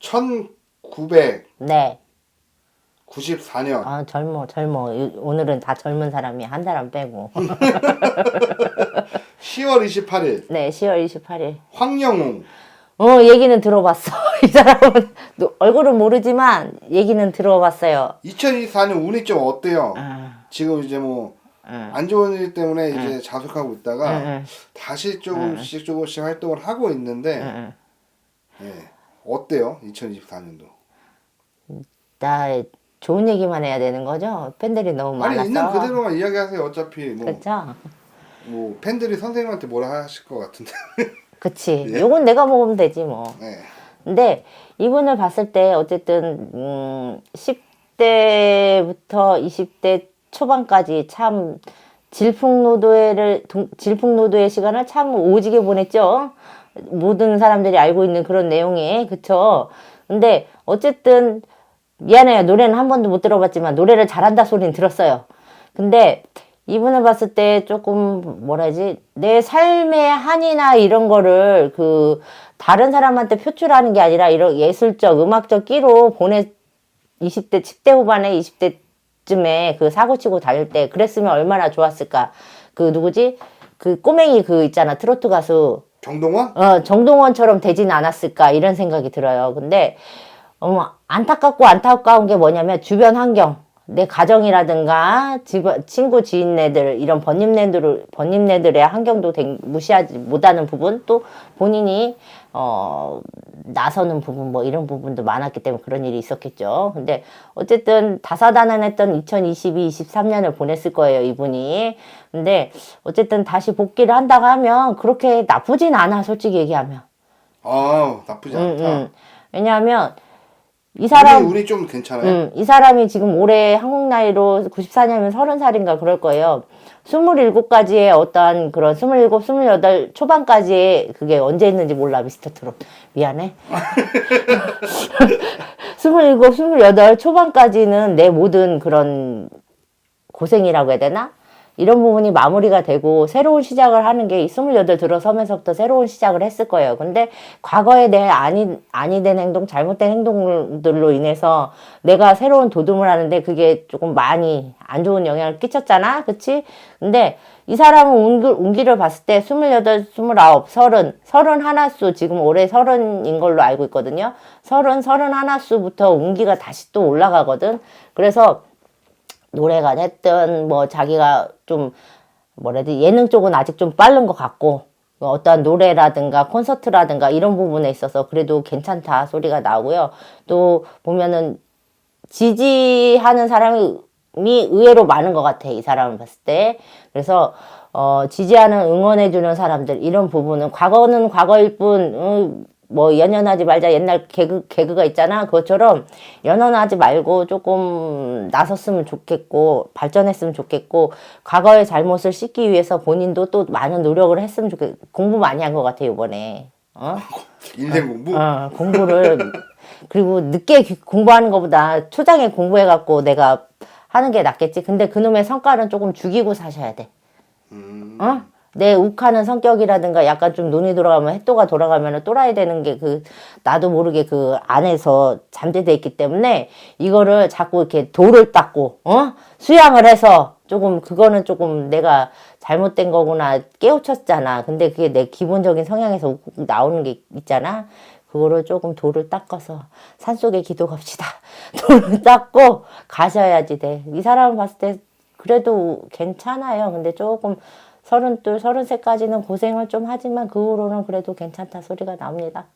1994년 네. 아, 젊어, 젊어. 이- 오늘은 다 젊은 사람이 한 사람 빼고. 10월 28일 네, 10월 28일. 황영웅 어, 얘기는 들어봤어. 이 사람은 노- 얼굴은 모르지만 얘기는 들어봤어요. 2024년 운이 좀 어때요? 아, 지금 이제 뭐 응. 안 좋은 일 때문에 이제 자숙하고 있다가 응, 응. 다시 조금씩 조금씩 활동을 하고 있는데 응, 응. 예. 어때요? 2024년도. 나 좋은 얘기만 해야 되는 거죠? 팬들이 너무 아니 많아서. 있는 그대로만 이야기하세요. 어차피 뭐, 그쵸? 뭐 팬들이 선생님한테 뭐라 하실 것 같은데. 그치. 예. 요건 내가 먹으면 되지 뭐. 네. 근데 이분을 봤을 때 어쨌든 음 10대부터 20대 초반까지 참 질풍노도회를 동- 질풍노도의 시간을 참 오지게 보냈죠. 모든 사람들이 알고 있는 그런 내용이 그쵸. 근데 어쨌든 미안해요. 노래는 한 번도 못 들어봤지만 노래를 잘한다 소리는 들었어요. 근데 이분을 봤을 때 조금 뭐라지 내 삶의 한이나 이런 거를 그 다른 사람한테 표출하는 게 아니라 이런 예술적 음악적 끼로 보내 20대 10대 후반에 20대쯤에 그 사고 치고 다닐 때 그랬으면 얼마나 좋았을까 그 누구지 그 꼬맹이 그 있잖아 트로트 가수 정동원? 어, 정동원처럼 되진 않았을까 이런 생각이 들어요. 근데 어머 안타깝고 안타까운 게 뭐냐면 주변 환경, 내 가정이라든가 집, 친구 지인네들 이런 번님네들을 번님네들의 환경도 되- 무시하지 못하는 부분 또 본인이 어 나서는 부분 뭐 이런 부분도 많았기 때문에 그런 일이 있었겠죠. 근데 어쨌든 다사다난했던 2022, 23년을 보냈을 거예요 이분이. 근데 어쨌든 다시 복귀를 한다고 하면 그렇게 나쁘진 않아 솔직히 얘기하면. 아 나쁘지 음, 않다. 음. 왜냐하면 이 사람 운이, 운이 좀 괜찮아요. 음, 이 사람이 지금 올해 한국 나이로 94년이면 30살인가 그럴 거예요. 27가지의 어떠한 그런 27, 28 초반까지의 그게 언제 있는지 몰라, 미스터 트롯. 미안해. 27, 28 초반까지는 내 모든 그런 고생이라고 해야 되나? 이런 부분이 마무리가 되고 새로운 시작을 하는 게 28 들어서면서부터 새로운 시작을 했을 거예요. 근데 과거에 내 아니, 아니 된 행동, 잘못된 행동들로 인해서 내가 새로운 도둠을 하는데 그게 조금 많이 안 좋은 영향을 끼쳤잖아? 그치? 근데 이 사람은 운기, 운기를 봤을 때 28, 29, 30, 31수, 지금 올해 30인 걸로 알고 있거든요. 30, 31수부터 운기가 다시 또 올라가거든. 그래서 노래가 됐든 뭐 자기가 좀 뭐라 해야 돼 예능 쪽은 아직 좀 빠른 것 같고 어떠한 노래라든가 콘서트라든가 이런 부분에 있어서 그래도 괜찮다 소리가 나오고요. 또 보면은 지지하는 사람이 의외로 많은 것 같아 이 사람을 봤을 때 그래서 어 지지하는 응원해주는 사람들 이런 부분은 과거는 과거일 뿐 음, 뭐 연연하지 말자 옛날 개그 개그가 있잖아 그것처럼 연연하지 말고 조금 나섰으면 좋겠고 발전했으면 좋겠고 과거의 잘못을 씻기 위해서 본인도 또 많은 노력을 했으면 좋겠 공부 많이 한 것 같아 이번에 어? 인생 공부. 어, 공부를 그리고 늦게 기- 공부하는 것보다 초장에 공부해 갖고 내가 하는 게 낫겠지. 근데 그놈의 성과는 조금 죽이고 사셔야 돼. 음. 어? 내 욱하는 성격이라든가 약간 좀 눈이 돌아가면 해또가 돌아가면 또라이 되는 게 그 나도 모르게 그 안에서 잠재돼 있기 때문에 이거를 자꾸 이렇게 돌을 닦고 어 수양을 해서 조금 그거는 조금 내가 잘못된 거구나 깨우쳤잖아. 근데 그게 내 기본적인 성향에서 나오는 게 있잖아. 그거를 조금 돌을 닦아서 산속에 기도 갑시다. 돌을 닦고 가셔야지 돼. 이 사람을 봤을 때 그래도 괜찮아요. 근데 조금 서른둘, 서른셋까지는 고생을 좀 하지만 그 후로는 그래도 괜찮다 소리가 나옵니다.